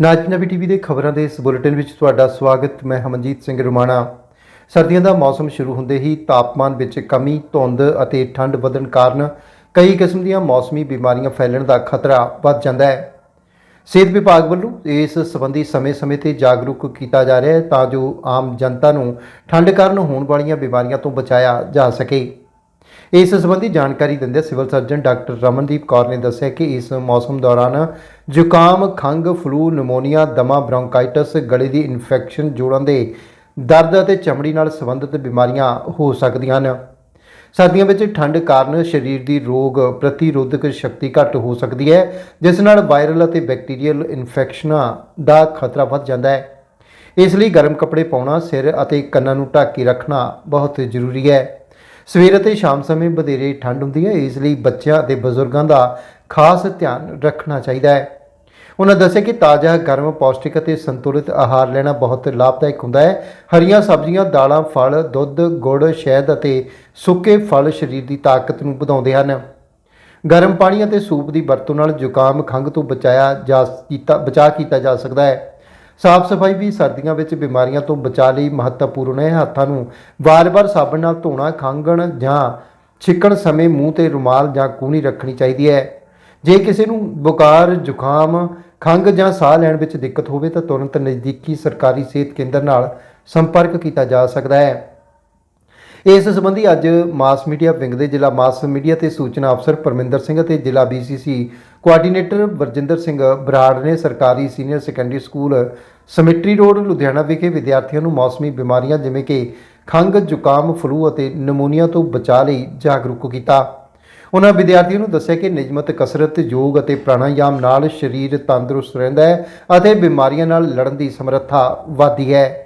ਨਾਜ ਨਵੀ ਟੀਵੀ ਦੇ ਖਬਰਾਂ ਦੇ ਇਸ ਬੁਲੇਟਿਨ ਵਿੱਚ ਤੁਹਾਡਾ ਸਵਾਗਤ। ਮੈਂ ਹਮਨਜੀਤ ਸਿੰਘ ਰੁਮਾਣਾ। ਸਰਦੀਆਂ ਦਾ ਮੌਸਮ ਸ਼ੁਰੂ ਹੁੰਦੇ ਹੀ ਤਾਪਮਾਨ ਵਿੱਚ ਕਮੀ, ਧੁੰਦ ਅਤੇ ਠੰਡ ਵਧਣ ਕਾਰਨ ਕਈ ਕਿਸਮ ਦੀਆਂ ਮੌਸਮੀ ਬਿਮਾਰੀਆਂ ਫੈਲਣ ਦਾ ਖਤਰਾ ਵੱਧ ਜਾਂਦਾ ਹੈ। ਸਿਹਤ ਵਿਭਾਗ ਵੱਲੋਂ ਇਸ ਸੰਬੰਧੀ ਸਮੇਂ-ਸਮੇਂ ਤੇ ਜਾਗਰੂਕ ਕੀਤਾ ਜਾ ਰਿਹਾ ਹੈ ਤਾਂ ਜੋ ਆਮ ਜਨਤਾ ਨੂੰ ਠੰਡ ਕਾਰਨ ਹੋਣ ਵਾਲੀਆਂ ਬਿਮਾਰੀਆਂ ਤੋਂ ਬਚਾਇਆ ਜਾ ਸਕੇ। ਇਸ ਸੰਬੰਧੀ ਜਾਣਕਾਰੀ ਦਿੰਦੇ civil surgeon doctor Ramandeep Kaur ਨੇ ਦੱਸਿਆ ਕਿ ਇਸ ਮੌਸਮ ਦੌਰਾਨ ਜ਼ੁਕਾਮ, ਖੰਘ, ਫਲੂ, ਨਮੋਨੀਆ, ਦਮਾ, ਬ੍ਰੌਂਕਾਈਟਸ, ਗਲੇ ਦੀ ਇਨਫੈਕਸ਼ਨ, ਜੋੜਾਂ ਦੇ ਦਰਦ ਅਤੇ ਚਮੜੀ ਨਾਲ ਸੰਬੰਧਿਤ ਬਿਮਾਰੀਆਂ ਹੋ ਸਕਦੀਆਂ ਹਨ। ਸਰਦੀਆਂ ਵਿੱਚ ਠੰਡ ਕਾਰਨ ਸਰੀਰ ਦੀ ਰੋਗ ਪ੍ਰਤੀਰੋਧਕ ਸ਼ਕਤੀ ਘੱਟ ਹੋ ਸਕਦੀ ਹੈ ਜਿਸ ਨਾਲ ਵਾਇਰਲ ਅਤੇ ਬੈਕਟੀਰੀਅਲ ਇਨਫੈਕਸ਼ਨਾਂ ਦਾ ਖਤਰਾ ਵੱਧ ਜਾਂਦਾ ਹੈ ਇਸ ਲਈ ਗਰਮ ਕੱਪੜੇ ਪਾਉਣਾ ਸਿਰ ਅਤੇ ਕੰਨਾਂ ਨੂੰ ਢੱਕ ਕੇ ਰੱਖਣਾ ਬਹੁਤ ਜ਼ਰੂਰੀ ਹੈ ਸਵੇਰ ਅਤੇ ਸ਼ਾਮ ਸਮੇਂ ਵਧੇਰੇ ਠੰਡ ਹੁੰਦੀ ਹੈ, ਇਸ ਲਈ ਬੱਚਿਆਂ ਅਤੇ ਬਜ਼ੁਰਗਾਂ ਦਾ ਖਾਸ ਧਿਆਨ ਰੱਖਣਾ ਚਾਹੀਦਾ ਹੈ। ਉਹਨਾਂ ਦੱਸਿਆ ਕਿ ਤਾਜ਼ਾ, ਗਰਮ, ਪੌਸ਼ਟਿਕ ਅਤੇ ਸੰਤੁਲਿਤ ਆਹਾਰ ਲੈਣਾ ਬਹੁਤ ਲਾਭਦਾਇਕ ਹੁੰਦਾ ਹੈ। ਹਰੀਆਂ ਸਬਜ਼ੀਆਂ, ਦਾਲਾਂ, ਫਲ, ਦੁੱਧ, ਗੁੜ, ਸ਼ਹਿਦ ਅਤੇ ਸੁੱਕੇ ਫਲ ਸਰੀਰ ਦੀ ਤਾਕਤ ਨੂੰ ਵਧਾਉਂਦੇ ਹਨ। ਗਰਮ ਪਾਣੀ ਅਤੇ ਸੂਪ ਦੀ ਵਰਤੋਂ ਨਾਲ ਜ਼ੁਕਾਮ, ਖੰਘ ਤੋਂ ਬਚਾਇਆ ਜਾ ਕੀਤਾ ਬਚਾਅ ਕੀਤਾ ਜਾ ਸਕਦਾ ਹੈ। ਸਾਫ਼ ਸਫ਼ਾਈ ਵੀ ਸਰਦੀਆਂ ਵਿੱਚ ਬਿਮਾਰੀਆਂ ਤੋਂ ਬਚਾਅ ਲਈ ਮਹੱਤਵਪੂਰਨ ਹੈ। ਹੱਥਾਂ ਨੂੰ ਵਾਰ-ਵਾਰ ਸਾਬਣ ਨਾਲ ਧੋਣਾ ਖੰਘਣ ਜਾਂ ਛਿੱਕਣ ਸਮੇਂ ਮੂੰਹ ਤੇ ਰੁਮਾਲ ਜਾਂ ਕੂਣੀ ਰੱਖਣੀ ਚਾਹੀਦੀ ਹੈ। ਜੇ ਕਿਸੇ ਨੂੰ ਬੁਖਾਰ, ਜ਼ੁਕਾਮ, ਖੰਘ ਜਾਂ ਸਾਹ ਲੈਣ ਵਿੱਚ ਦਿੱਕਤ ਹੋਵੇ ਤਾਂ ਤੁਰੰਤ ਨਜ਼ਦੀਕੀ ਸਰਕਾਰੀ ਸਿਹਤ ਕੇਂਦਰ ਨਾਲ ਸੰਪਰਕ ਕੀਤਾ ਜਾ ਸਕਦਾ ਹੈ। ਇਸ ਸੰਬੰਧੀ ਅੱਜ ਮਾਸ ਮੀਡੀਆ ਵਿੰਗ ਦੇ ਜ਼ਿਲ੍ਹਾ ਮਾਸ ਮੀਡੀਆ ਤੇ ਸੂਚਨਾ ਅਫਸਰ ਪਰਮਿੰਦਰ ਸਿੰਘ ਅਤੇ ਜ਼ਿਲ੍ਹਾ ਬੀਸੀਸੀ ਕੋਆਰਡੀਨੇਟਰ ਵਰਜਿੰਦਰ ਸਿੰਘ ਬਰਾੜ ਨੇ ਸਰਕਾਰੀ senior secondary school cemetery road Ludhiana ਵਿਖੇ ਵਿਦਿਆਰਥੀਆਂ ਨੂੰ ਮੌਸਮੀ ਬਿਮਾਰੀਆਂ ਜਿਵੇਂ ਕਿ ਖੰਘ, ਜ਼ੁਕਾਮ, ਫਲੂ ਅਤੇ ਨਮੂਨੀਆ ਤੋਂ ਬਚਾਅ ਲਈ ਜਾਗਰੂਕ ਕੀਤਾ। ਉਹਨਾਂ ਵਿਦਿਆਰਥੀਆਂ ਨੂੰ ਦੱਸਿਆ ਕਿ ਨਿਯਮਤ ਕਸਰਤ, ਯੋਗ ਅਤੇ ਪ੍ਰਾਣਾਯਾਮ ਨਾਲ ਸਰੀਰ ਤੰਦਰੁਸਤ ਰਹਿੰਦਾ ਹੈ ਅਤੇ ਬਿਮਾਰੀਆਂ ਨਾਲ ਲੜਨ ਦੀ ਸਮਰੱਥਾ ਵਧਦੀ ਹੈ।